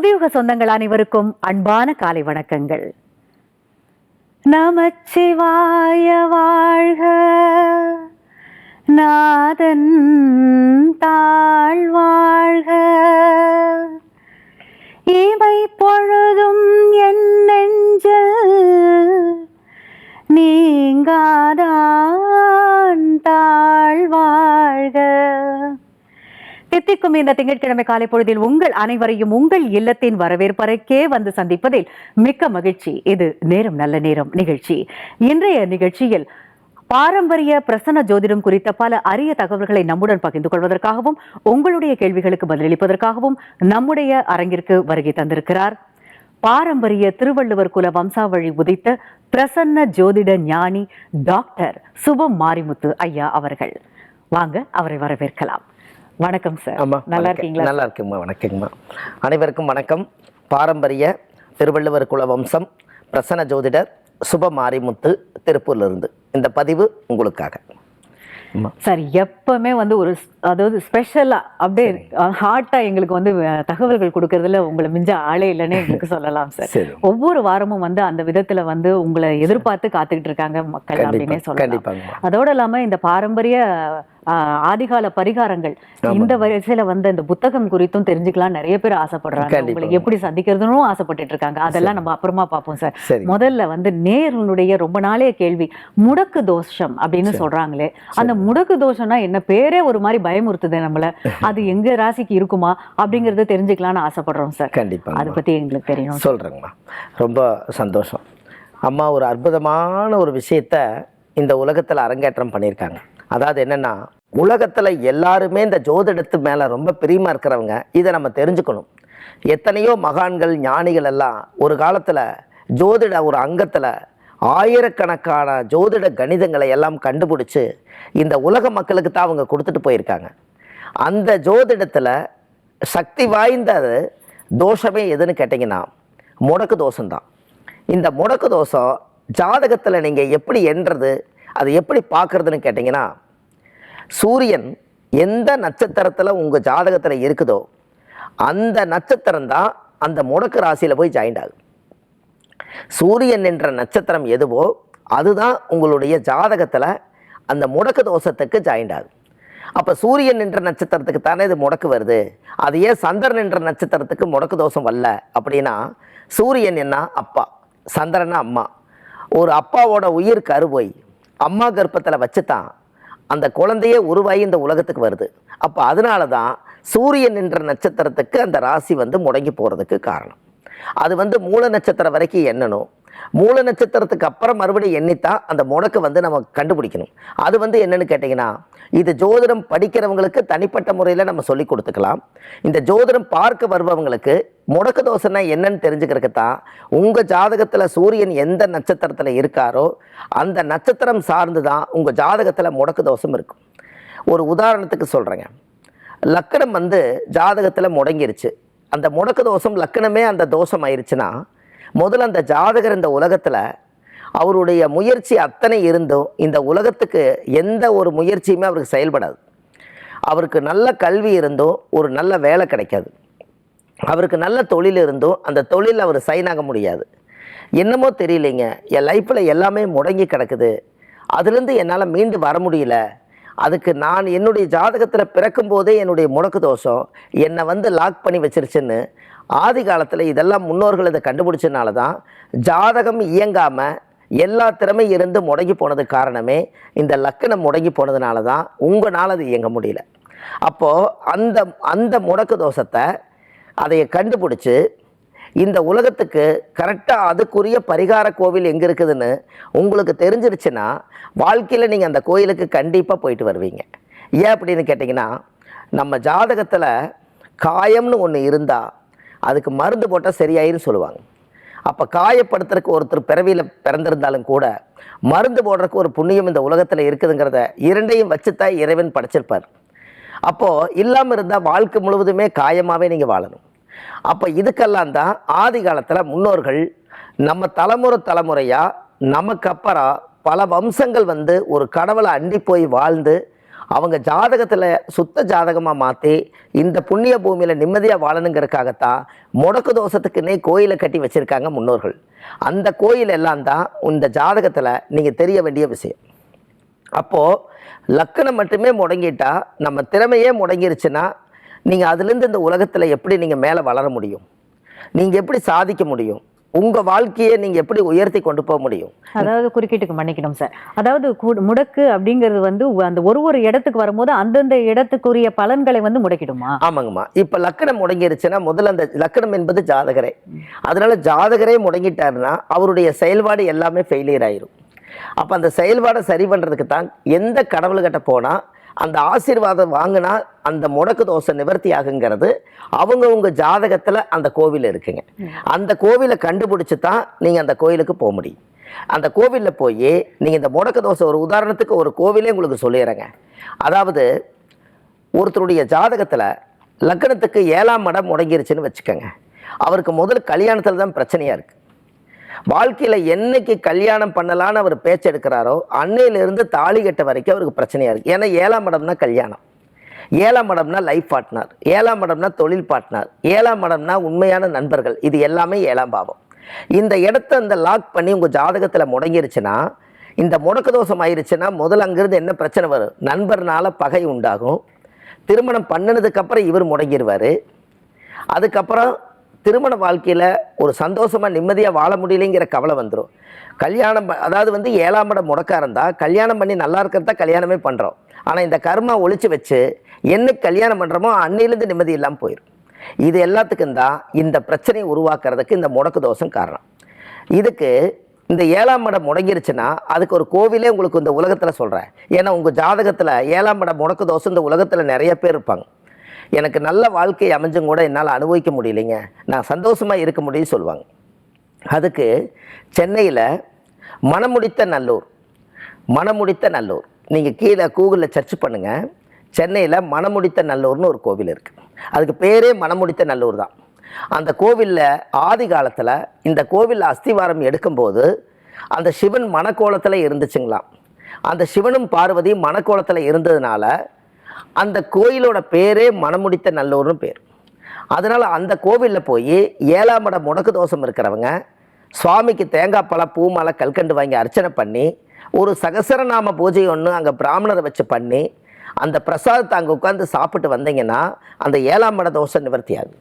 புதியுக சொந்தங்கள் அனைவருக்கும் அன்பான காலை வணக்கங்கள். நமச்சிவாய வாழ்க. நாதன் தாழ் வாழ்க இவை பொழுதும் என் நெஞ்சில் நீங்கா தித்திக்கும் இந்த திங்கட்கிழமை காலை பொழுதில் உங்கள் அனைவரையும் உங்கள் இல்லத்தின் வரவேற்பறைக்கே வந்து சந்திப்பதில் மிக்க மகிழ்ச்சி. இது நேரம் நல்ல நேரம் நிகழ்ச்சி. இன்றைய நிகழ்ச்சியில் பாரம்பரிய பிரசன ஜோதிடம் குறித்த பல அரிய தகவல்களை நம்முடன் பகிர்ந்து கொள்வதற்காகவும் உங்களுடைய கேள்விகளுக்கு பதிலளிப்பதற்காகவும் நம்முடைய அரங்கிற்கு வருகை தந்திருக்கிறார். பாரம்பரிய திருவள்ளுவர் குல வம்சாவழி உதித்த பிரசன்ன ஜோதிட ஞானி டாக்டர் சுபம் மாரிமுத்து ஐயா அவர்கள். வாங்க அவரை வரவேற்கலாம். வணக்கம் சார் ஆமா நல்லா. இருக்கீங்களா? நல்லா இருக்குங்கம்மா வணக்கங்கம்மா. அனைவருக்கும் வணக்கம். பாரம்பரிய திருவள்ளுவர் குல வம்சம் பிரசன்ன ஜோதிடர் சுப மாரிமுத்து திருப்பூர்லேருந்து. இந்த பதிவு உங்களுக்காக. சார் எப்பவுமே வந்து ஒரு அதாவது ஸ்பெஷலா அப்படியே ஹார்ட்டா எங்களுக்கு வந்து தகவல்கள் கொடுக்கறதுல உங்களை மிஞ்ச ஆளே இல்லைன்னு எங்களுக்கு சொல்லலாம் சார். ஒவ்வொரு வாரமும் வந்து அந்த விதத்துல வந்து உங்களை எதிர்பார்த்து காத்துக்கிட்டு இருக்காங்க மக்கள் அப்படின்னே சொல்லலாம். அதோட இல்லாம இந்த பாரம்பரிய ஆதிகால பரிகாரங்கள். இந்த வரிசையில வந்த இந்த புத்தகம் குறித்தும் தெரிஞ்சுக்கலாம் நிறைய பேர் ஆசைப்படுறாங்க. கண்டிப்பா. உங்களை எப்படி சந்திக்கிறதுனும் ஆசைப்பட்டுட்டு இருக்காங்க. அதெல்லாம் நம்ம அப்புறமா பார்ப்போம் சார். முதல்ல வந்து நேர்களுடைய ரொம்ப நாளைய கேள்வி முடக்கு தோஷம் அப்படின்னு சொல்றாங்களே. அந்த முடக்கு தோஷம்னா என்ன? பேரே ஒரு மாதிரி பயமுறுத்துது நம்மள. அது எங்க ராசிக்கு இருக்குமா? அப்படிங்கறத தெரிஞ்சுக்கலாம்னு ஆசைப்படுறோம் சார். கண்டிப்பாங்க. அதை பத்தி எங்களுக்கு தெரியணும் சொல்கிறேங்கம்மா ரொம்ப சந்தோஷம். அம்மா ஒரு அற்புதமான ஒரு விஷயத்த இந்த உலகத்தில் அரங்கேற்றம் பண்ணியிருக்காங்க. அதாவது என்னென்னா உலகத்தில் எல்லாருமே இந்த ஜோதிடத்து மேலே ரொம்ப பிரியமாக இருக்கிறவங்க இதை நம்ம தெரிஞ்சுக்கணும். எத்தனையோ மகான்கள் ஞானிகள் எல்லாம் ஒரு காலத்தில் ஜோதிட ஒரு அங்கத்தில் ஆயிரக்கணக்கான ஜோதிட கணிதங்களை எல்லாம் கண்டுபிடிச்சு இந்த உலக மக்களுக்கு தான் அவங்க கொடுத்துட்டு போயிருக்காங்க. அந்த ஜோதிடத்தில் சக்தி வாய்ந்த தோஷமே எதுன்னு கேட்டிங்கன்னா முடக்கு தோஷம்தான். இந்த முடக்கு தோஷம் ஜாதகத்தில் நீங்கள் எப்படி எண்றது அதை எப்படி பார்க்குறதுன்னு கேட்டிங்கன்னா சூரியன் எந்த நட்சத்திரத்தில் உங்கள் ஜாதகத்தில் இருக்குதோ அந்த நட்சத்திரம் தான் அந்த முடக்கு ராசியில் போய் ஜாயிண்ட் ஆகும் சூரியன் என்ற நட்சத்திரம் எதுவோ அதுதான் உங்களுடைய ஜாதகத்தில் அந்த முடக்கு தோஷத்துக்கு ஜாயிண்ட் ஆகும் அப்போ சூரியன் என்ற நட்சத்திரத்துக்கு தானே இது முடக்கு வருது? அது ஏன் சந்திரன் என்ற நட்சத்திரத்துக்கு முடக்கு தோஷம் வரல அப்படின்னா சூரியன் என்ன? அப்பா. சந்திரன்னா அம்மா. ஒரு அப்பாவோட உயிர் கருவோய் அம்மா கர்ப்பத்தில் வச்சு தான் அந்த குழந்தையே உருவாகி இந்த உலகத்துக்கு வருது. அப்போ அதனால தான் சூரியன் என்ற நட்சத்திரத்துக்கு அந்த ராசி வந்து முடங்கி போகிறதுக்கு காரணம். அது வந்து மூல நட்சத்திரம் வரைக்கும் எண்ணணும். மூல நட்சத்திரத்துக்கு அப்புறம் மறுபடியும் எண்ணித்தான் அந்த முடக்கு வந்து நம்ம கண்டுபிடிக்கணும். அது வந்து என்னன்னு கேட்டிங்கன்னா இது ஜோதிடம் படிக்கிறவங்களுக்கு தனிப்பட்ட முறையில் நம்ம சொல்லி கொடுத்துக்கலாம். இந்த ஜோதிடம் பார்க்க வருபவங்களுக்கு முடக்கு தோசைனா என்னன்னு தெரிஞ்சுக்கிறதுக்கு தான் உங்கள் ஜாதகத்தில் சூரியன் எந்த நட்சத்திரத்தில் இருக்காரோ அந்த நட்சத்திரம் சார்ந்து தான் உங்கள் ஜாதகத்தில் முடக்கு தோஷம் இருக்கும். ஒரு உதாரணத்துக்கு சொல்கிறேங்க லக்கணம் வந்து ஜாதகத்தில் முடங்கிருச்சு. அந்த முடக்கு தோஷம் லக்கணமே அந்த தோஷம் ஆயிருச்சுன்னா முதல்ல அந்த ஜாதகர் இந்த உலகத்தில் அவருடைய முயற்சி அத்தனை இருந்தும் இந்த உலகத்துக்கு எந்த ஒரு முயற்சியுமே அவருக்கு செயல்படாது. அவருக்கு நல்ல கல்வி இருந்தும் ஒரு நல்ல வேலை கிடைக்காது. அவருக்கு நல்ல தொழில் இருந்தும் அந்த தொழில் அவர் சைன் ஆக முடியாது. என்னமோ தெரியலைங்க என் லைஃப்பில் எல்லாமே முடங்கி கிடக்குது. அதுலேருந்து என்னால் மீண்டு வர முடியல. அதுக்கு நான் என்னுடைய ஜாதகத்தில் பிறக்கும் போதே என்னுடைய முடக்கு தோஷம் என்னை வந்து லாக் பண்ணி வச்சிருச்சுன்னு ஆதி காலத்தில் இதெல்லாம் முன்னோர்கள் இதை கண்டுபிடிச்சனால தான் ஜாதகம் இயங்காமல் எல்லா திறமை இருந்து முடங்கி போனது காரணமே இந்த லக்கணம் முடங்கி போனதுனால தான் உங்களால் அது இயங்க முடியல. அப்போது அந்த அந்த முடக்கு தோஷத்தை அதை கண்டுபிடிச்சி இந்த உலகத்துக்கு கரெக்டாக அதுக்குரிய பரிகார கோவில் எங்கே இருக்குதுன்னு உங்களுக்கு தெரிஞ்சிருச்சுன்னா வாழ்க்கையில் நீங்கள் அந்த கோயிலுக்கு கண்டிப்பாக போயிட்டு வருவீங்க. ஏன் அப்படின்னு கேட்டிங்கன்னா நம்ம ஜாதகத்தில் காயம்னு ஒன்று இருந்தால் அதுக்கு மருந்து போட்டால் சரியாயிருன்னு சொல்லுவாங்க. அப்போ காயப்படுத்துறதுக்கு ஒருத்தர் பிறவியில் பிறந்திருந்தாலும் கூட மருந்து போடுறதுக்கு ஒரு புண்ணியம் இந்த உலகத்தில் இருக்குதுங்கிறத இரண்டையும் வச்சுத்தான் இறைவன் படைச்சிருப்பார். அப்போது இல்லாமல் இருந்தால் வாழ்க்கை முழுவதுமே காயமாகவே நீங்கள் வாழணும். அப்போ இதுக்கெல்லாம் தான் ஆதி காலத்தில் முன்னோர்கள் நம்ம தலைமுறை தலைமுறையாக நமக்கு அப்புறம் பல வம்சங்கள் வந்து ஒரு கடவுளை அண்டி போய் வாழ்ந்து அவங்க ஜாதகத்தில் சுத்த ஜாதகமாக மாற்றி இந்த புண்ணிய பூமியில் நிம்மதியாக வாழணுங்கிறதுக்காகத்தான் முடக்கு தோஷத்துக்குன்னே கோயிலை கட்டி வச்சுருக்காங்க முன்னோர்கள். அந்த கோயில் எல்லாம் தான் இந்த ஜாதகத்தில் நீங்கள் தெரிய வேண்டிய விஷயம். அப்போது லக்கணம் மட்டுமே முடங்கிட்டா நம்ம திறமையே முடங்கிருச்சுன்னா நீங்கள் அதுலேருந்து இந்த உலகத்தில் எப்படி நீங்கள் மேலே வளர முடியும்? நீங்கள் எப்படி சாதிக்க முடியும்? உங்கள் வாழ்க்கையை நீங்கள் எப்படி உயர்த்தி கொண்டு போக முடியும்? அதாவது குறுக்கீட்டுக்கு மன்னிக்கணும் சார் அதாவது முடக்கு அப்படிங்கிறது வந்து அந்த ஒரு ஒரு இடத்துக்கு வரும்போது அந்தந்த இடத்துக்குரிய பலன்களை வந்து முடக்கிடுமா? ஆமாங்கம்மா. இப்போ லக்கணம் முடங்கிருச்சுன்னா முதல்ல அந்த லக்கணம் என்பது ஜாதகரே. அதனால ஜாதகரே முடங்கிட்டாருன்னா அவருடைய செயல்பாடு எல்லாமே ஃபெயிலியர் ஆயிரும். அப்போ அந்த செயல்பாடை சரி பண்ணுறதுக்கு தான் எந்த கடவுள்கிட்ட போனால் அந்த ஆசீர்வாதம் வாங்கினா அந்த முடக்கு தோசை நிவர்த்தி ஆகுங்கிறது அவங்கவுங்க ஜாதகத்தில் அந்த கோவில் இருக்குங்க. அந்த கோவிலை கண்டுபிடிச்சி தான் நீங்கள் அந்த கோயிலுக்கு போக முடியும். அந்த கோவிலில் போய் நீங்கள் இந்த முடக்கு தோசை ஒரு உதாரணத்துக்கு ஒரு கோவிலே உங்களுக்கு சொல்லிடுறேங்க அதாவது ஒருத்தருடைய ஜாதகத்தில் லக்னத்துக்கு ஏழாம் மடம் முடங்கிருச்சுன்னு வச்சுக்கோங்க. அவருக்கு முதல் கல்யாணத்தில் தான் பிரச்சனையாக இருக்குது வாழ்க்கையில் என்னைக்கு கல்யாணம் பண்ணலான்னு அவர் பேச்செடுக்கிறாரோ அன்னையிலிருந்து தாலி கட்ட வரைக்கும் அவருக்கு பிரச்சனையாக இருக்குது ஏன்னா ஏழாம் இடம்னா கல்யாணம். ஏழாம் இடம்னா லைஃப் பார்ட்னர் ஏழாம் இடம்னா தொழில் பார்ட்னர் ஏழாம் இடம்னா உண்மையான நண்பர்கள். இது எல்லாமே ஏழாம் பாவம். இந்த இடத்த அந்த லாக் பண்ணி உங்கள் ஜாதகத்தில் முடங்கிருச்சுன்னா இந்த முடக்க தோஷம் ஆயிருச்சுன்னா முதல்ல அங்கிருந்து என்ன பிரச்சனை வரும்? நண்பர்னால பகை உண்டாகும். திருமணம் பண்ணினதுக்கப்புறம் இவர் முடங்கிடுவார் அதுக்கப்புறம் திருமண வாழ்க்கையில் ஒரு சந்தோஷமாக நிம்மதியாக வாழ முடியலைங்கிற கவலை வந்துடும் கல்யாணம் அதாவது வந்து ஏழாம் இடம் முடக்கா இருந்தால் கல்யாணம் பண்ணி நல்லா இருக்கிறதா கல்யாணமே பண்ணுறோம் ஆனால் இந்த கர்மா ஒழிச்சு வச்சு என்னைக்கு கல்யாணம் பண்ணுறோமோ அன்னையிலேருந்து நிம்மதி இல்லாமல் போயிடும் இது எல்லாத்துக்கும் தான் இந்த பிரச்சனையை உருவாக்குறதுக்கு இந்த முடக்கு தோஷம் காரணம். இதுக்கு இந்த ஏழாம் இடம் முடங்கிருச்சுன்னா அதுக்கு ஒரு கோவிலே உங்களுக்கு இந்த உலகத்தில் சொல்கிறேன் ஏன்னா உங்கள் ஜாதகத்தில் ஏழாம் இடம் முடக்கு தோஷம் இந்த உலகத்தில் நிறைய பேர் இருப்பாங்க. எனக்கு நல்ல வாழ்க்கை அமைஞ்சும் கூட என்னால் அனுபவிக்க முடியலைங்க. நான் சந்தோஷமாக இருக்க முடியும்னு சொல்லுவாங்க. அதுக்கு சென்னையில் மணமுடித்த நல்லூர் மணமுடித்த நல்லூர். நீங்கள் கீழே கூகுளில் சர்ச் பண்ணுங்கள் சென்னையில் மணமுடித்த நல்லூர்னு ஒரு கோவில் இருக்குது அதுக்கு பேரே மணமுடித்த நல்லூர் தான். அந்த கோவிலில் ஆதி காலத்தில் இந்த கோவிலில் அஸ்திவாரம் எடுக்கும்போது அந்த சிவன் மணக்கோலத்தில் இருந்துச்சுங்களாம். அந்த சிவனும் பார்வதியும் மணக்கோலத்தில் இருந்ததுனால அந்த கோயிலோட பேரே மணமுடித்த நல்லூர்னு பேர். அதனால் அந்த கோவிலில் போய் ஏழாம் இடம் முடக்கு தோஷம் இருக்கிறவங்க சுவாமிக்கு தேங்காய் பழம் பூமாலை கல்கண்டு வாங்கி அர்ச்சனை பண்ணி ஒரு சகசரநாம பூஜை ஒன்று அங்கே பிராமணரை வச்சு பண்ணி அந்த பிரசாதத்தை அங்கே உட்காந்து சாப்பிட்டு வந்தீங்கன்னா அந்த ஏழாம் இட தோஷம் நிவர்த்தி ஆகும்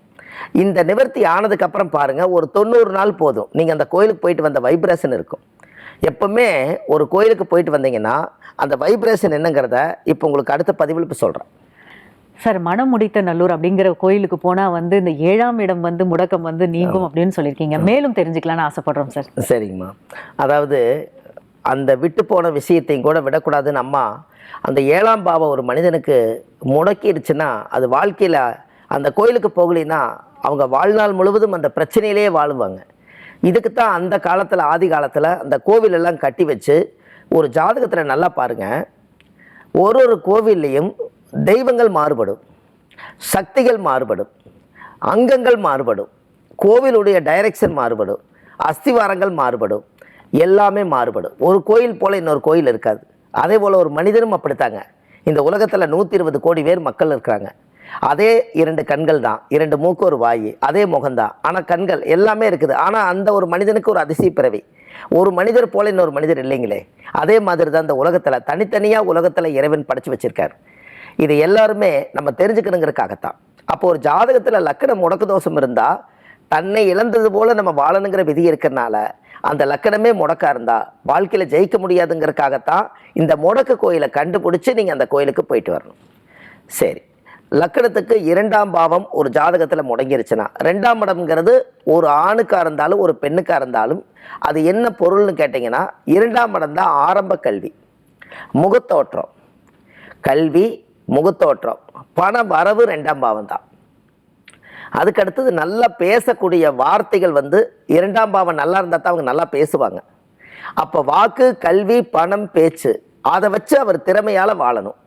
இந்த நிவர்த்தி ஆனதுக்கப்புறம் பாருங்கள் ஒரு தொண்ணூறு நாள் போதும். நீங்கள் அந்த கோயிலுக்கு போயிட்டு வந்த வைப்ரேஷன் இருக்கும். எப்பவுமே ஒரு கோயிலுக்கு போயிட்டு வந்தீங்கன்னா அந்த வைப்ரேஷன் என்னங்கிறத இப்போ உங்களுக்கு அடுத்த பதிவில் இப்போ சொல்கிறேன் சார் மனம் முடித்த நல்லூர் அப்படிங்கிற கோயிலுக்கு போனா வந்து இந்த ஏழாம் இடம் வந்து முடக்கம் வந்து நீங்கும் அப்படின்னு சொல்லியிருக்கீங்க. மேலும் தெரிஞ்சுக்கலாம்னு ஆசைப்படுறோம் சார். சரிங்கம்மா. அதாவது அந்த விட்டு போன விஷயத்தையும் கூட விடக்கூடாதுன்னு அம்மா அந்த ஏழாம் பாவம் ஒரு மனிதனுக்கு முடக்கிடுச்சுன்னா அது வாழ்க்கையில் அந்த கோயிலுக்கு போகலைன்னா அவங்க வாழ்நாள் முழுவதும் அந்த பிரச்சனையிலேயே வாழுவாங்க. இதுக்கு தான் அந்த காலத்தில் ஆதி காலத்தில் அந்த கோவிலெல்லாம் கட்டி வச்சு ஒரு ஜாதகத்தில் நல்லா பாருங்கள் ஒரு ஒரு கோவில்லையும் தெய்வங்கள் மாறுபடும் சக்திகள் மாறுபடும் அங்கங்கள் மாறுபடும் கோவிலுடைய டைரக்ஷன் மாறுபடும் அஸ்திவாரங்கள் மாறுபடும் எல்லாமே மாறுபடும். ஒரு கோயில் போல் இன்னொரு கோயில் இருக்காது. அதே போல் ஒரு மனிதனும் அப்படித்தாங்க. இந்த உலகத்தில் நூற்றி இருபது கோடி பேர் மக்கள் இருக்கிறாங்க. அதே இரண்டு கண்கள் தான். இரண்டு மூக்கு ஒரு வாய். அதே முகம்தான். ஆனால் கண்கள் எல்லாமே இருக்குது. ஆனால் அந்த ஒரு மனிதனுக்கு ஒரு அதிசய பிறவி. ஒரு மனிதர் போல இன்னொரு மனிதர் இல்லைங்களே? அதே மாதிரி தான் இந்த உலகத்தில் தனித்தனியாக உலகத்தில் இறைவன் படைச்சு வச்சுருக்கார். இது எல்லாருமே நம்ம தெரிஞ்சுக்கணுங்கிறதுக்காகத்தான். அப்போ ஒரு ஜாதகத்தில் லக்கணம் முடக்கு தோஷம் இருந்தால் தன்னை இழந்தது போல நம்ம வாழணுங்கிற விதி இருக்கிறனால அந்த லக்கணமே முடக்கா இருந்தால் வாழ்க்கையில் ஜெயிக்க முடியாதுங்கிறதுக்காகத்தான் இந்த முடக்கு கோயிலை கண்டுபிடிச்சி நீங்கள் அந்த கோயிலுக்கு போயிட்டு வரணும். சரி. லக்கணத்துக்கு இரண்டாம் பாவம் ஒரு ஜாதகத்தில் முடங்கிருச்சுன்னா ரெண்டாம் இடம்ங்கிறது ஒரு ஆணுக்காக இருந்தாலும் ஒரு பெண்ணுக்காக இருந்தாலும் அது என்ன பொருள்னு கேட்டிங்கன்னா இரண்டாம் இடம் தான் ஆரம்ப கல்வி முகத்தோற்றம். கல்வி முகத்தோற்றம். பண வரவு ரெண்டாம் பாவம் தான். அதுக்கடுத்தது நல்லா பேசக்கூடிய வார்த்தைகள் வந்து இரண்டாம் பாவம் நல்லா இருந்தால் தான் அவங்க நல்லா பேசுவாங்க. அப்போ வாக்கு கல்வி பணம் பேச்சு அதை வச்சு அவர் திறமையால் வாழணும்.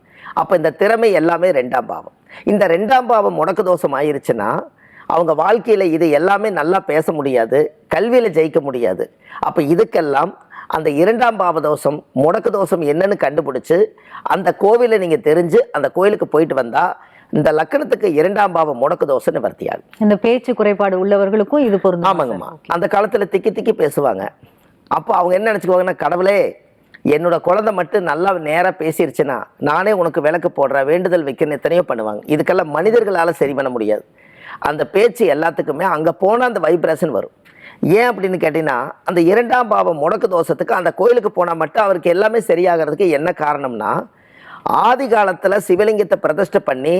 அப்போ இந்த திறமை எல்லாமே ரெண்டாம் பாவம். இந்த ரெண்டாம் பாவம் முடக்கு தோஷம் ஆயிருச்சுன்னா அவங்க வாழ்க்கையில் இது எல்லாமே நல்லா பேச முடியாது கல்வியில் ஜெயிக்க முடியாது. அப்போ இதுக்கெல்லாம் அந்த இரண்டாம் பாவ தோஷம் முடக்கு தோஷம் என்னன்னு கண்டுபிடிச்சு அந்த கோவிலை நீங்கள் தெரிஞ்சு அந்த கோயிலுக்கு போயிட்டு வந்தால் இந்த லக்கணத்துக்கு இரண்டாம் பாவம் முடக்கு தோஷம் நிவர்த்தியாகும் இந்த பேச்சு குறைபாடு உள்ளவர்களுக்கும் இது பொருந்தும். ஆமாங்கம்மா. அந்த காலத்தில் திக்கி திக்கி பேசுவாங்க. அப்போ அவங்க என்ன நினச்சிக்குவாங்கன்னா கடவுளே என்னோட குழந்தை மட்டும் நல்லா நேராக பேசிருச்சுன்னா நானே உனக்கு விளக்கு போடுறேன் வேண்டுதல் வைக்கிறேன் எத்தனையோ பண்ணுவாங்க. இதுக்கெல்லாம் மனிதர்களால் சரி பண்ண முடியாது. அந்த பேச்சு எல்லாத்துக்குமே அங்கே போனால் அந்த வைப்ரேஷன் வரும். ஏன் அப்படின்னு கேட்டிங்கன்னா அந்த இரண்டாம் பாவம் முடக்கு தோஷத்துக்கு அந்த கோயிலுக்கு போனால் மட்டும் அவருக்கு எல்லாமே சரியாகிறதுக்கு என்ன காரணம்னா ஆதி காலத்தில் சிவலிங்கத்தை பிரதிஷ்டை பண்ணி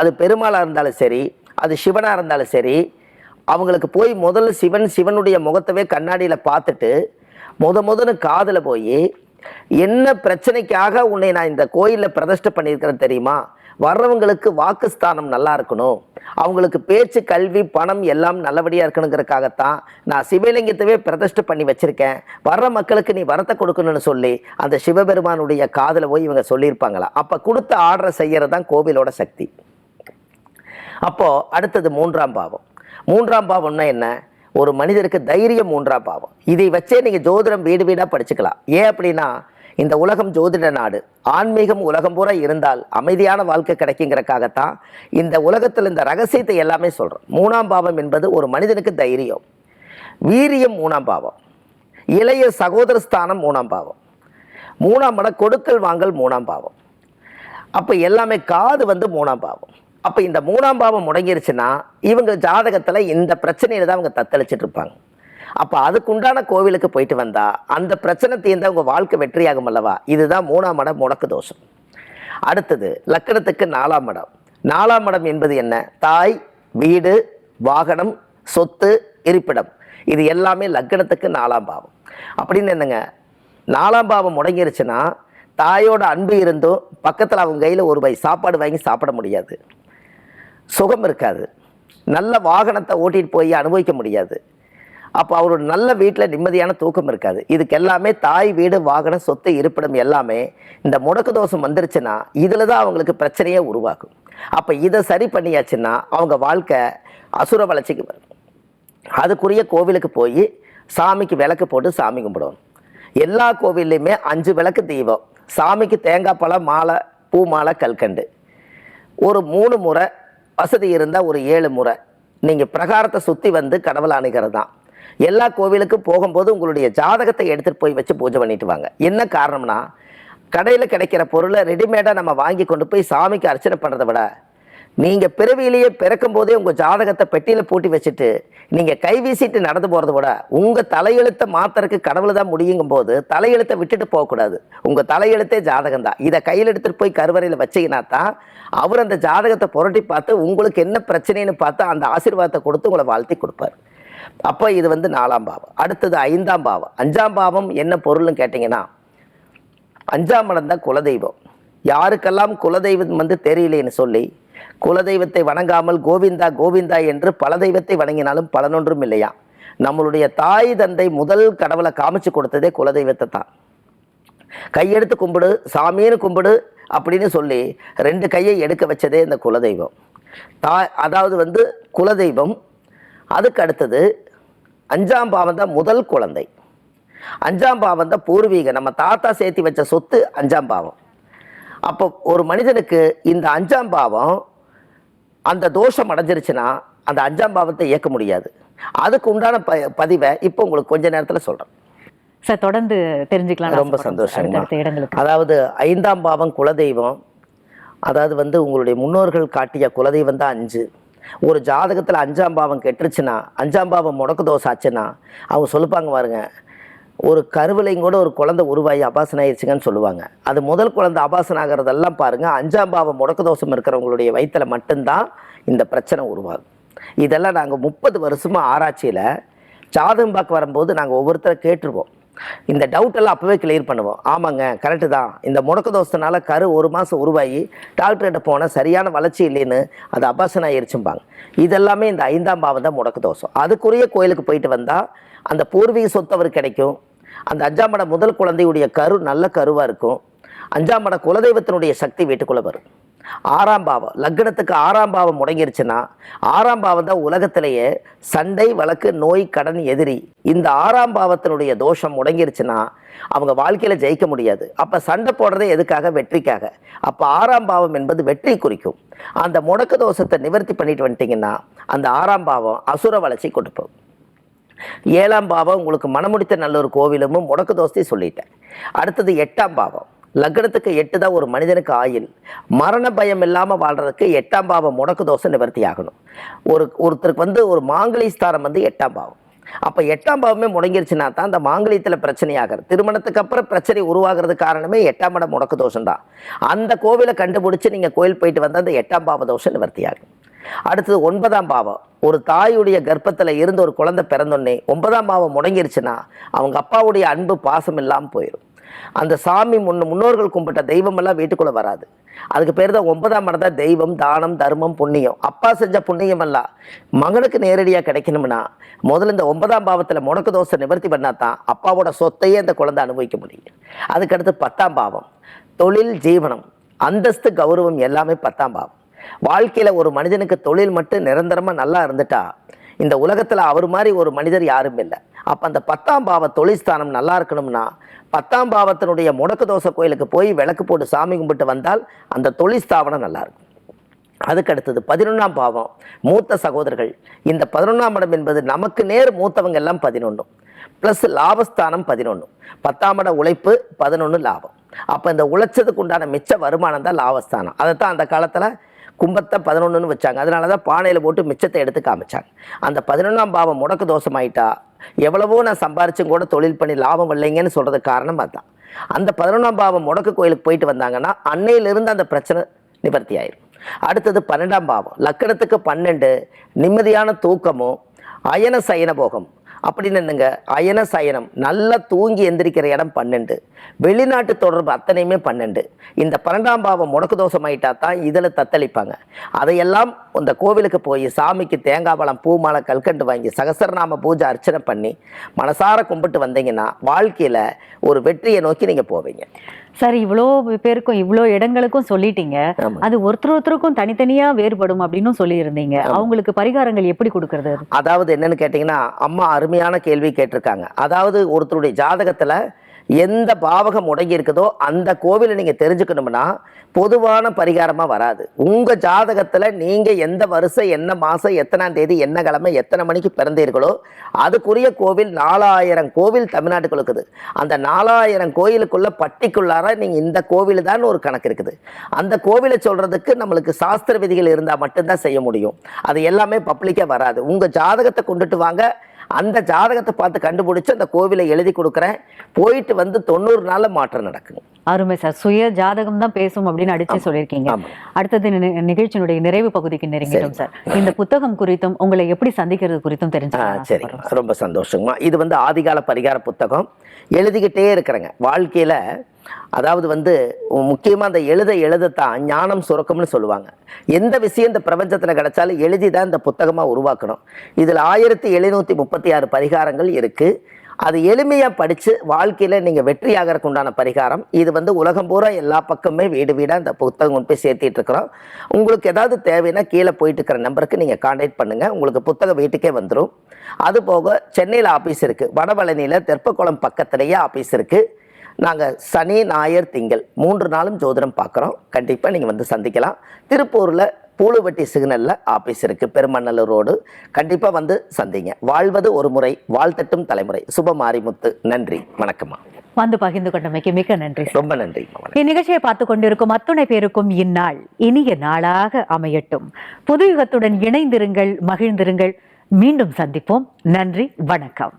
அது பெருமாளாக இருந்தாலும் சரி அது சிவனாக இருந்தாலும் சரி அவங்களுக்கு போய் முதல்ல சிவன் சிவனுடைய முகத்தவே கண்ணாடியில் பார்த்துட்டு முத முதன்னு காதில் போய் என்ன பிரச்சனைக்காக உன்னை நான் இந்த கோயிலில் பிரதிஷ்டை பண்ணியிருக்கிறேன் தெரியுமா? வர்றவங்களுக்கு வாக்குஸ்தானம் நல்லா இருக்கணும். அவங்களுக்கு பேச்சு கல்வி பணம் எல்லாம் நல்லபடியாக இருக்கணுங்கிறதுக்காகத்தான் நான் சிவலிங்கத்தவே பிரதிஷ்டை பண்ணி வச்சுருக்கேன். வர்ற மக்களுக்கு நீ வரத்தை கொடுக்கணும்னு சொல்லி அந்த சிவபெருமானுடைய காதில் போய் இவங்க சொல்லியிருப்பாங்களா? அப்போ கொடுத்த ஆர்டரை செய்கிறது தான் கோவிலோட சக்தி. அப்போது அடுத்தது மூன்றாம் பாவம். மூன்றாம் பாவம்னா என்ன? ஒரு மனிதருக்கு தைரியம் மூன்றாம் பாவம். இதை வச்சே நீங்கள் ஜோதிடம் வீடு வீடாக படிச்சுக்கலாம். ஏன் அப்படின்னா இந்த உலகம் ஜோதிட நாடு. ஆன்மீகம் உலகம் பூரா இருந்தால் அமைதியான வாழ்க்கை கிடைக்குங்கிறக்காகத்தான் இந்த உலகத்தில் இந்த ரகசியத்தை எல்லாமே சொல்கிறோம் மூணாம் பாவம் என்பது ஒரு மனிதனுக்கு தைரியம். வீரியம் மூணாம் பாவம். இளைய சகோதர ஸ்தானம் மூணாம் பாவம். மூணாம் மட கொடுக்கல் வாங்கல் மூணாம் பாவம். அப்போ எல்லாமே காது வந்து மூணாம் பாவம். அப்போ இந்த மூணாம் பாவம் முடங்கிருச்சுன்னா இவங்க ஜாதகத்தில் இந்த பிரச்சனையில தான் அவங்க தத்தளிச்சிட்டு இருப்பாங்க அப்போ அதுக்குண்டான கோவிலுக்கு போயிட்டு வந்தா அந்த பிரச்சனை தீர்ந்தால் உங்கள் வாழ்க்கை வெற்றியாகும் அல்லவா? இதுதான் மூணாம் இடம் முடக்கு தோஷம். அடுத்தது லக்கணத்துக்கு நாலாம் இடம் நாலாம் இடம் என்பது என்ன? தாய் வீடு வாகனம் சொத்து இருப்பிடம். இது எல்லாமே லக்கணத்துக்கு நாலாம் பாவம். அப்படின்னு என்னங்க? நாலாம் பாவம் முடங்கிருச்சுன்னா தாயோட அன்பு இருந்தும் பக்கத்தில் அவங்க கையில் ஒரு பை சாப்பாடு வாங்கி சாப்பிட முடியாது. சுகம் இருக்காது. நல்ல வாகனத்தை ஓட்டிகிட்டு போய் அனுபவிக்க முடியாது. அப்போ அவரோட நல்ல வீட்டில் நிம்மதியான தூக்கம் இருக்காது. இதுக்கு எல்லாமே தாய் வீடு வாகனம் சொத்து இருப்பிடம் எல்லாமே இந்த முடக்கு தோஷம் வந்துருச்சுன்னா இதில் தான் அவங்களுக்கு பிரச்சனையே உருவாகும். அப்போ இதை சரி பண்ணியாச்சுன்னா அவங்க வாழ்க்கை அசுர வளர்ச்சிக்கு வரும். அதுக்குரிய கோவிலுக்கு போய் சாமிக்கு விளக்கு போட்டு சாமி கும்பிடணும். எல்லா கோவில்லையுமே அஞ்சு விளக்கு தீபம் சாமிக்கு தேங்காய் பழம் மாலை பூ மாலை கல்கண்டு. ஒரு மூணு முறை வசதி இருந்தால் ஒரு ஏழு முறை. நீங்கள் பிரகாரத்தை சுற்றி வந்து கடவுள் அணுகிறது தான். எல்லா கோவிலுக்கும் போகும்போது உங்களுடைய ஜாதகத்தை எடுத்துகிட்டு போய் வச்சு பூஜை பண்ணிட்டு வாங்க. என்ன காரணம்னா கடையில் கிடைக்கிற பொருளை ரெடிமேடாக நம்ம வாங்கி கொண்டு போய் சாமிக்கு அர்ச்சனை பண்ணுறதை விட நீங்கள் பிறவியிலேயே பிறக்கும் போதே உங்கள் ஜாதகத்தை பெட்டியில் பூட்டி வச்சுட்டு நீங்கள் கை வீசிட்டு நடந்து போகிறத விட உங்கள் தலையெழுத்தை மாத்துறதுக்கு கடவுள் தான் முடியுங்கும் போது தலையெழுத்தை விட்டுட்டு போகக்கூடாது. உங்கள் தலையெழுத்தே ஜாதகம் தான். இதை கையில் எடுத்துகிட்டு போய் கருவறையில் வச்சீங்கன்னா தான் அவர் அந்த ஜாதகத்தை புரட்டி பார்த்து உங்களுக்கு என்ன பிரச்சனைன்னு பார்த்து அந்த ஆசீர்வாதத்தை கொடுத்து உங்களை வாழ்த்தி கொடுப்பார். அப்போ இது வந்து நாலாம் பாவம். அடுத்தது ஐந்தாம் பாவம். அஞ்சாம் பாவம் என்ன பொருள்னு கேட்டிங்கன்னா அஞ்சாம் இடம் தான் குலதெய்வம். யாருக்கெல்லாம் குலதெய்வம் வந்து தெரியலேன்னு சொல்லி குலதெய்வத்தை வணங்காமல் கோவிந்தா கோவிந்தா என்று பல தெய்வத்தை வணங்கினாலும் பலனொன்றும் இல்லையா? நம்மளுடைய தாய் தந்தை முதல் கடவுளை காமிச்சு கொடுத்ததே குலதெய்வத்தை தான். கையெடுத்து கும்பிடு சாமின்னு கும்பிடு அப்படின்னு சொல்லி ரெண்டு கையை எடுக்க வச்சதே இந்த குலதெய்வம். தா அதாவது வந்து குலதெய்வம். அதுக்கு அடுத்தது அஞ்சாம் பாவம் தான் முதல் குழந்தை. அஞ்சாம் பாவம் தான் பூர்வீகம். நம்ம தாத்தா சேர்த்து வச்ச சொத்து அஞ்சாம் பாவம். அப்போ ஒரு மனிதனுக்கு இந்த அஞ்சாம் பாவம் அந்த தோஷம் அடைஞ்சிருச்சுன்னா அந்த அஞ்சாம் பாவத்தை இயக்க முடியாது. அதுக்கு உண்டான ப பதிவை இப்போ உங்களுக்கு கொஞ்ச நேரத்தில் சொல்கிறேன் சார் தொடர்ந்து தெரிஞ்சுக்கலாம் ரொம்ப சந்தோஷம் அதாவது ஐந்தாம் பாவம் குலதெய்வம் அதாவது வந்து உங்களுடைய முன்னோர்கள் காட்டிய குலதெய்வம் தான் அஞ்சு. ஒரு ஜாதகத்தில் அஞ்சாம் பாவம் கெட்டுருச்சுன்னா அஞ்சாம் பாவம் முடக்கு தோசை ஆச்சுன்னா அவங்க சொல்லுப்பாங்க பாருங்க ஒரு கருவிலையும் கூட ஒரு குழந்தை உருவாகி அபாசனம் ஆயிடுச்சுங்கன்னு சொல்லுவாங்க. அது முதல் குழந்தை அபாசனம் ஆகிறதெல்லாம் பாருங்கள் அஞ்சாம் பாவம் முடக்கு தோஷம் இருக்கிறவங்களுடைய வயிற்றுல மட்டும்தான் இந்த பிரச்சனை உருவாகும். இதெல்லாம் நாங்கள் முப்பது வருஷமாக ஆராய்ச்சியில் ஜாதகம் பார்க்க வரும்போது நாங்கள் ஒவ்வொருத்தரை கேட்டுருவோம் இந்த டவுட் எல்லாம் அப்போவே கிளியர் பண்ணுவோம். ஆமாங்க கரெக்டு தான். இந்த முடக்கு தோஷத்தினால கரு ஒரு மாதம் உருவாகி டாக்டர்கிட்ட போனால் சரியான வளர்ச்சி இல்லைன்னு அது அபாசனம் ஆயிடுச்சும்பாங்க இதெல்லாமே இந்த ஐந்தாம் பாவம் தான் முடக்கு தோஷம். அதுக்குரிய கோயிலுக்கு போயிட்டு வந்தால் அந்த பூர்வீக சொத்து அவருக்கு கிடைக்கும். அந்த அஞ்சாம் பட முதல் குழந்தையுடைய கரு நல்ல கருவாக இருக்கும். அஞ்சாம் பட குலதெய்வத்தினுடைய சக்தி வீட்டுக்குள்ளே வரும். ஆறாம் பாவம் லக்னத்துக்கு ஆறாம் பாவம் முடங்கிருச்சுன்னா ஆறாம் பாவம் தான் உலகத்திலேயே சண்டை வழக்கு நோய் கடன் எதிரி இந்த ஆறாம் பாவத்தினுடைய தோஷம் முடங்கிருச்சுன்னா அவங்க வாழ்க்கையில் ஜெயிக்க முடியாது. அப்போ சண்டை போடுறதே எதுக்காக? வெற்றிக்காக. அப்போ ஆறாம் பாவம் என்பது வெற்றி குறிக்கும். அந்த முடக்கு தோஷத்தை நிவர்த்தி பண்ணிட்டு வந்துட்டிங்கன்னா அந்த ஆறாம் பாவம் அசுர வளர்ச்சி கொடுப்போம் ஏழாம் பாவம் உங்களுக்கு மனமுடித்த நல்ல ஒரு கோவிலமும் முடக்கு தோசத்தை சொல்லிட்டேன். அடுத்தது எட்டாம் பாவம். லக்னத்துக்கு எட்டு தான் ஒரு மனிதனுக்கு ஆயில். மரண பயம் இல்லாமல் வாழ்றதுக்கு எட்டாம் பாவம் முடக்கு தோசை நிவர்த்தி ஆகணும். ஒரு ஒருத்தருக்கு வந்து ஒரு மாங்கலி ஸ்தானம் வந்து எட்டாம் பாவம். அப்போ எட்டாம் பாவமே முடங்கிருச்சுன்னா தான் அந்த மாங்கலியத்தில் பிரச்சனையாகிறது திருமணத்துக்கு அப்புறம் பிரச்சனை உருவாகிறது காரணமே எட்டாம் இடம் முடக்கு தோஷம் தான் அந்த கோவிலை கண்டுபிடிச்சி நீங்கள் கோயில் போயிட்டு வந்தால் அந்த எட்டாம் பாவ தோஷம் நிவர்த்தி ஆகும். அடுத்தது ஒன்பதாம் பாவம். ஒரு தாயுடைய கர்ப்பத்தில் இருந்து ஒரு குழந்தை பிறந்தோடனே ஒன்பதாம் பாவம் முடங்கிருச்சுன்னா அவங்க அப்பாவுடைய அன்பு பாசம் இல்லாமல் போயிடும் அந்த சாமி முன் முன்னோர்கள் கும்பிட்ட தெய்வமெல்லாம் வீட்டுக்குள்ளே வராது. அதுக்கு பேர் தான் ஒன்பதாம் இடம் தான் தெய்வம் தானம் தர்மம் புண்ணியம். அப்பா செஞ்ச புண்ணியம் எல்லாம் மகனுக்கு நேரடியாக கிடைக்கணும்னா முதல்ல இந்த ஒன்பதாம் பாவத்தில் முடக்கு தோசை நிவர்த்தி பண்ணால் தான் அப்பாவோட சொத்தையே அந்த குழந்தை அனுபவிக்க முடியும். அதுக்கடுத்து பத்தாம் பாவம். தொழில் ஜீவனம் அந்தஸ்து கௌரவம் எல்லாமே பத்தாம் பாவம். வாழ்க்கையில் ஒரு மனிதனுக்கு தொழில் மட்டும் நிரந்தரமாக நல்லா இருந்துட்டா இந்த உலகத்தில் அவர் மாதிரி ஒரு மனிதர் யாரும் இல்லை. அப்போ அந்த பத்தாம் பாவ தொழில்ஸ்தானம் நல்லா இருக்கணும்னா பத்தாம் பாவத்தினுடைய முடக்கு தோசை கோயிலுக்கு போய் விளக்கு போட்டு சாமி கும்பிட்டு வந்தால் அந்த தொழில்ஸ்தாபனம் நல்லாயிருக்கும் அதுக்கடுத்தது அதுக்கு அடுத்தது பதினொன்றாம் பாவம் மூத்த சகோதரர்கள். இந்த பதினொன்றாம் இடம் என்பது நமக்கு நேர் மூத்தவங்க எல்லாம் பதினொன்று ப்ளஸ் லாபஸ்தானம் பதினொன்று பத்தாம் இடம் உழைப்பு பதினொன்று லாபம். அப்போ இந்த உழைச்சதுக்கு உண்டான மிச்ச வருமானம் தான் லாபஸ்தானம். அதைத்தான் அந்த காலத்தில் கும்பத்தை பதினொன்றுன்னு வச்சாங்க. அதனால தான் பானையில் போட்டு மிச்சத்தை எடுத்து காமிச்சாங்க. அந்த பதினொன்றாம் பாவம் முடக்கு தோஷமாயிட்டா எவ்வளவோ நான் சம்பாரிச்சும் கூட தொழில் பண்ணி லாபம் இல்லைங்கன்னு சொல்கிறதுக்கு காரணம் அதுதான் அந்த பதினொன்றாம் பாவம் முடக்கு கோயிலுக்கு போயிட்டு வந்தாங்கன்னா அன்னையிலிருந்து அந்த பிரச்சனை நிவர்த்தி ஆயிரும் அடுத்தது பன்னெண்டாம் பாவம். லக்கணத்துக்கு பன்னெண்டு நிம்மதியான தூக்கமும் அயன சயன போகம் அப்படின்னு என்னங்க? அயன சயனம். நல்லா தூங்கி எந்திரிக்கிற இடம் பன்னெண்டு. வெளிநாட்டு தொடர்பு அத்தனையுமே பன்னெண்டு. இந்த பன்னெண்டாம் பாவம் முடக்கு தோஷமாயிட்டா தான் இதில் தத்தளிப்பாங்க. அதையெல்லாம் இந்த கோவிலுக்கு போய் சாமிக்கு தேங்காய் பழம் பூ மாலை கல்கண்டு வாங்கி சகசரநாம பூஜை அர்ச்சனை பண்ணி மனசார கும்பிட்டு வந்தீங்கன்னா வாழ்க்கையில் ஒரு வெற்றியை நோக்கி நீங்கள் போவீங்க. சார் இவ்வளோ பேருக்கும் இவ்வளோ இடங்களுக்கும் சொல்லிட்டீங்க. அது ஒருத்தர் ஒருத்தருக்கும் தனித்தனியா வேறுபடும் அப்படின்னு சொல்லியிருந்தீங்க. அவங்களுக்கு பரிகாரங்கள் எப்படி கொடுக்கறது? அதாவது என்னன்னு கேட்டிங்கன்னா அம்மா அருமையான கேள்வி கேட்டிருக்காங்க. அதாவது ஒருத்தருடைய ஜாதகத்தில் எந்த பாவகம் முடங்கி இருக்குதோ அந்த கோவிலை நீங்கள் தெரிஞ்சுக்கணும்னா பொதுவான பரிகாரமாக வராது. உங்கள் ஜாதகத்தில் நீங்கள் எந்த வருஷம் என்ன மாதம் எத்தனாம் தேதி என்ன கிழமை எத்தனை மணிக்கு பிறந்தீர்களோ அதுக்குரிய கோவில் நாலாயிரம் கோவில் தமிழ்நாட்டுக்குள்ள இருக்குது. அந்த நாலாயிரம் கோயிலுக்குள்ள பட்டிக்குள்ளார நீங்கள் இந்த கோவில் தான் ஒரு கணக்கு இருக்குது. அந்த கோவிலை சொல்கிறதுக்கு நம்மளுக்கு சாஸ்திர விதிகள் இருந்தால் மட்டும்தான் செய்ய முடியும். அது எல்லாமே பப்ளிக்காக வராது. உங்கள் ஜாதகத்தை கொண்டுட்டு வாங்க. அந்த ஜாதகத்தை பார்த்து கண்டுபிடிச்சு அந்த கோவிலை எழுதி கொடுக்குறேன். போயிட்டு வந்து தொண்ணூறு நாளில் மாற்றம் நடக்குங்க அருமை சார். சுய ஜாதகம் தான் பேசும் அப்படின்னு அடிச்சு சொல்லியிருக்கீங்க. அடுத்தது நிகழ்ச்சியினுடைய நிறைவு பகுதிக்கு நெருங்கிட்டோம் சார். இந்த புத்தகம் குறித்தும் உங்களை எப்படி சந்திக்கிறது குறித்தும் தெரிஞ்சுக்கலாம். சரி. ரொம்ப சந்தோஷங்கம்மா இது வந்து ஆதிகால பரிகார புத்தகம். எழுதிக்கிட்டே இருக்கிறேங்க. வாழ்க்கையில் அதாவது வந்து முக்கியமாக அந்த எழுத எழுதத்தான் ஞானம் சுரக்கம்னு சொல்லுவாங்க. எந்த விஷயம் இந்த பிரபஞ்சத்தில் கிடைச்சாலும் எழுதி தான் இந்த புத்தகமாக உருவாக்கணும். இதில் ஆயிரத்தி எழுநூற்றி முப்பத்தி ஆறு பரிகாரங்கள் இருக்குது அது எளிமையாக படித்து வாழ்க்கையில் நீங்கள் வெற்றி ஆகிறதுக்கு உண்டான பரிகாரம். இது வந்து உலகம் பூரா எல்லா பக்கமே வீடு வீடாக இந்த புத்தகம் கொண்டு போய் சேர்த்திட்டு இருக்கிறோம் உங்களுக்கு ஏதாவது தேவைன்னா கீழே போயிட்டு இருக்கிற நம்பருக்கு நீங்கள் காண்டாக்ட் பண்ணுங்கள் உங்களுக்கு புத்தகம் வீட்டுக்கே வந்துடும் அது போக சென்னையில் ஆஃபீஸ் இருக்குது வடபழனியில் தெற்பக்குளம் பக்கத்துலேயே ஆஃபீஸ் இருக்குது நாங்கள் சனி ஞாயிறு திங்கள் மூன்று நாளும் ஜோதிடம் பார்க்குறோம் கண்டிப்பாக நீங்கள் வந்து சந்திக்கலாம். திருப்பூரில் பூலுவட்டி சிக்னலில் ஆஃபீஸ் இருக்குது பெருமண்ணலூர் ரோடு கண்டிப்பாக வந்து சந்திங்க. வாழ்வது ஒரு முறை வாழ்த்தட்டும் தலைமுறை. சுப மாரிமுத்து நன்றி. வணக்கம்மா. வந்து பகிர்ந்து கொண்டமைக்கு மிக்க நன்றி ரொம்ப நன்றி. இந்நிகழ்ச்சியை பார்த்து கொண்டிருக்கும் அத்துணை பேருக்கும் இந்நாள் இனிய நாளாக அமையட்டும். புது யுகத்துடன் இணைந்திருங்கள் மகிழ்ந்திருங்கள். மீண்டும் சந்திப்போம். நன்றி. வணக்கம்.